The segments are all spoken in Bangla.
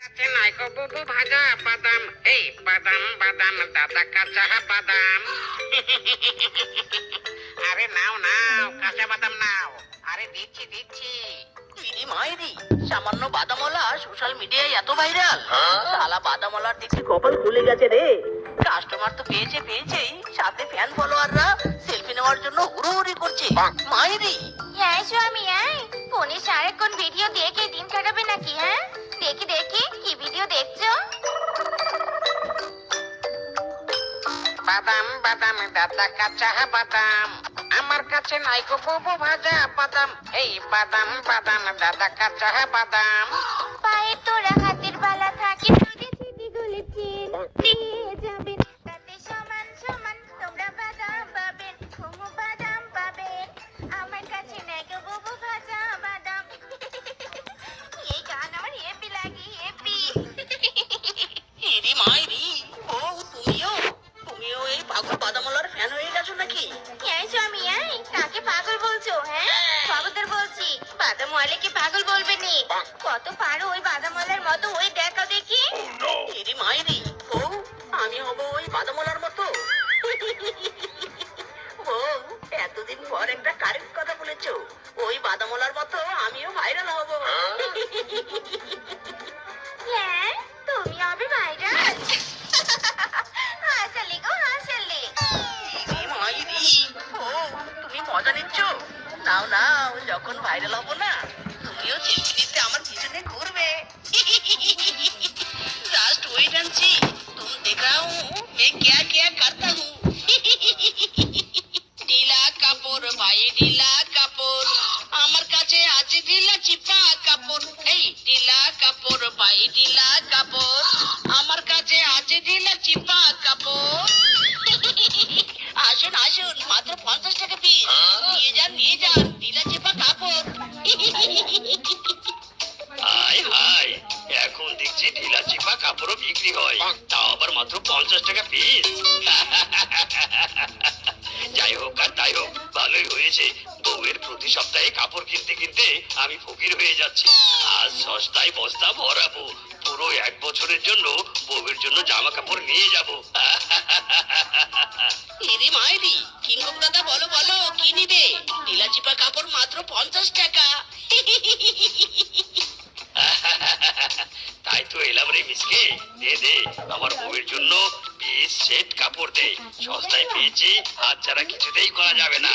নাইকো বুবু ভাজা বাদাম। এই বাদাম বাদাম দাদা কাঁচা বাদাম। আরে নাও নাও কাঁচা বাদাম নাও। আরে দিচ্ছি দিচ্ছি। ইরি মাইরি সামান্য বাদামওয়ালা সোশ্যাল মিডিয়ায় এত ভাইরাল। শালা বাদামওয়ালার দেখছি কপাল খুলে গেছে রে। কাস্টমার তো পেয়েছে পেয়েছেই। সাথে ফ্যান ফলোয়াররা সেলফি নেওয়ার জন্য হুড়োহুড়ি করছে। মাইরি। হ্যাঁ স্বামী হ্যাঁ ফোনে সারাক্ষণ ভিডিও দেখে দিন কাটাবে নাকি হ্যাঁ? দেখি দেখি কি ভিডিও দেখছ? বাদাম বাদাম দাদা কাঁচা বাদাম। আমার কাছে নাই গো বউ ভাজা বাদাম। এই বাদাম বাদাম দাদা কাঁচা বাদাম। পায়ে তোরা হাতের বালা থাকে নদী এতদিন পর একটা কারেক্ট কথা বলেছ। ওই বাদামলার মতো আমিও ভাইরাল হব। হ্যাঁ, ভাইরাল। হাসালি মজা নিচ্ছ? নাও নাও যখন ভাইরাল হব না তুমিও নিতে আমার পিছনে ঘুরবে। লাস্ট ওয়েট অ্যান্ড সি তুম দেখাও मैं ক্যা क्या करता हूँ ঢিলা কাপড়, ভাই, ঢিলা কাপড়। আমার কাছে আছে ঢিলা চিপা কাপড়। এই ঢিলা কাপড়, ভাই, ঢিলা কাপড়। ভালোই বউয়ের প্রতি সপ্তাহে কাপড় কিনতে কিনতে আমি ফকির হয়ে যাচ্ছি। আজ সস্তায় বস্তা ভরাবো। পুরো এক বছরের জন্য বউয়ের জন্য জামা কাপড় নিয়ে যাব। কিংকং দাদা বলো বলো কি নিবে? চিপা কাপড় মাত্র পঞ্চাশ টাকা। তাই তো এলাম রে মিসকে। দে দে আমার বউয়ের জন্য পিস সেট কাপড় দে। সস্তায় পেয়েছি হাত ছাড়া কিছুতেই করা যাবে না।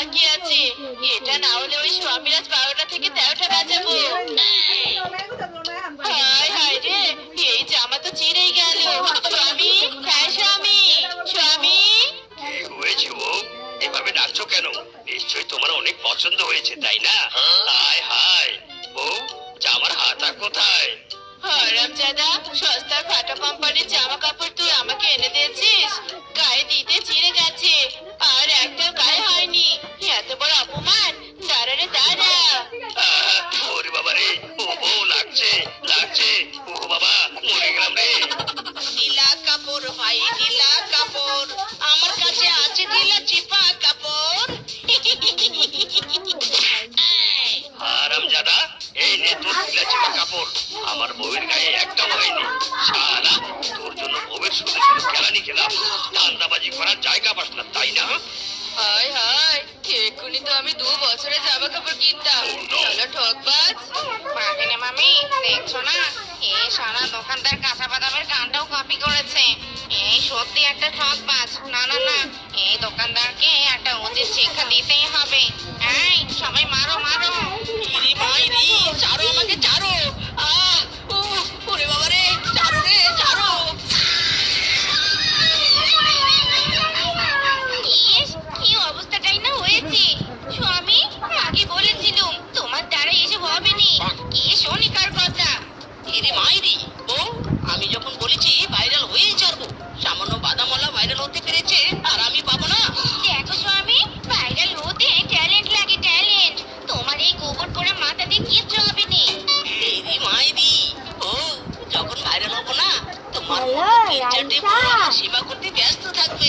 বাকি আছে। এটা না হলে ওই স্বামীরাজ বারোটা থেকে তেরোটা বাজাবো। হায় হায় রে এই জামা তো চিরেই গেল। স্বামী হ্যাঁ স্বামী স্বামী। কি হয়েছে ও? এভাবে ডাকছো কেন? নিশ্চয়ই তোমার অনেক পছন্দ হয়েছে তাই না? হায় হায়। বউ জামার হাতা কোথায়? হারাম জাদা সস্তার ফাটা কোম্পানির জামা কাপড় তুই আমাকে এনে দিয়েছিস? গায়ে দিতে চিড়ে গেছে। আর একটা গায়ে হয়নি। এত বড় অপমান। দাঁড়া। রে দাঁড়া ওরে বাবা রে। ও বউ লাগছে লাগছে। ও বাবা মরে গেলাম রে। ঢিলা কাপড় ভাই ঢিলা কাপড়। আমার কাছে আছে ঢিলা চিপা কাপড়। আরাম জাদা এই নে তোর ঢিলা চিপা কাপড়। আমার বউয়ের গায়ে একটাও হয়নি। সারা তোর জন্য বউয়ের শুধু শুধু কেলানি খেলাম। ধান্দাবাজি করার হায় হায় এক্ষুনি তো আমি দু বছরে জামা কাপড় কিনতাম। চলো ঠকবাজ। বাঘিনী মামি, দেখছ না? এই সারা দোকানদার কাঁচা বাদামের গানটাও কপি করেছে। এই সত্যি একটা ঠকবাজ। না না না, এই দোকানদারকে একটা উচিত শিক্ষা দিতেই হবে। এই, সবাই আমার তিন চারটে ব্যস্ত থাকবে।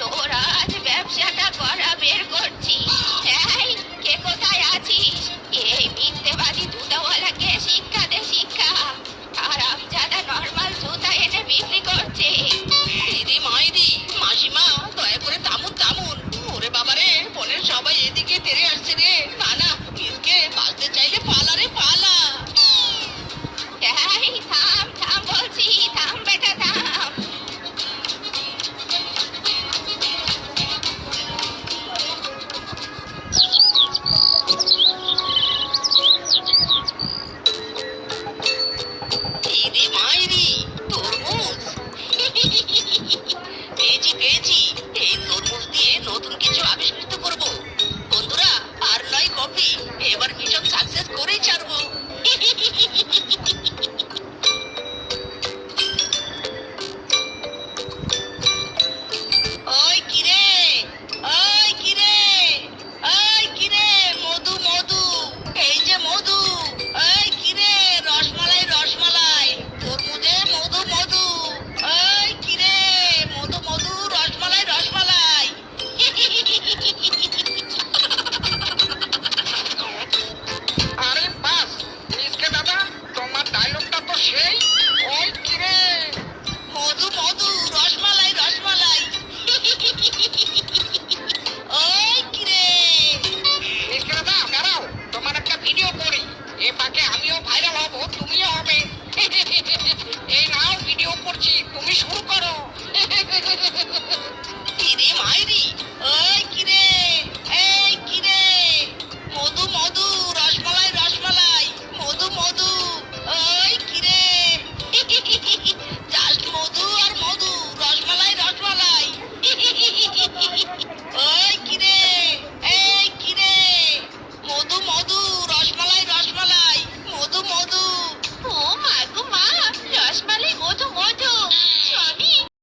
তোরা আজ ব্যবসাটা করা বের করছিস।